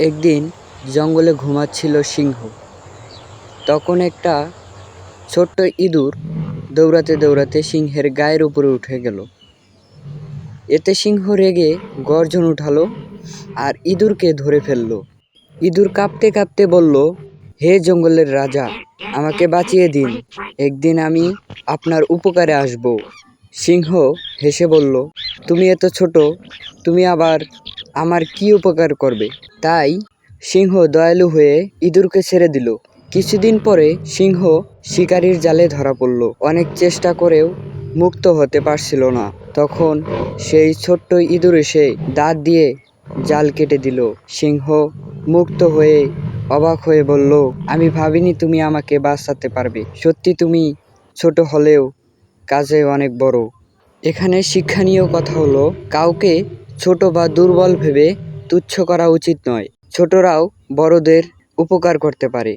একদিন জঙ্গলে ঘুমাচ্ছিল সিংহ। তখন একটা ছোট্ট ইঁদুর দৌড়াতে দৌড়াতে সিংহের গায়ের উপরে উঠে গেল। এতে সিংহ রেগে গর্জন উঠালো আর ইঁদুরকে ধরে ফেলল। ইঁদুর কাঁপতে কাঁপতে বলল, হে জঙ্গলের রাজা, আমাকে বাঁচিয়ে দিন। একদিন আমি আপনার উপকারে আসব। সিংহ হেসে বলল, তুমি এত ছোট, তুমি আবার আমার কি উপকার করবে? তাই সিংহ দয়ালু হয়ে ইঁদুরকে ছেড়ে দিল। কিছুদিন পরে সিংহ শিকারীর জালে ধরা পড়ল। অনেক চেষ্টা করেও মুক্ত হতে পারছিল না। তখন সেই ছোট্ট ইঁদুর এসে দাঁত দিয়ে জাল কেটে দিল। সিংহ মুক্ত হয়ে অবাক হয়ে বলল, আমি ভাবিনি তুমি আমাকে বাঁচাতে পারবে। সত্যি তুমি ছোট হলেও কাজে অনেক বড়। এখানে শিক্ষণীয় কথা হলো, কাউকে ছোট বা দুর্বল ভেবে তুচ্ছ করা উচিত নয়। ছোটরাও বড়দের উপকার করতে পারে।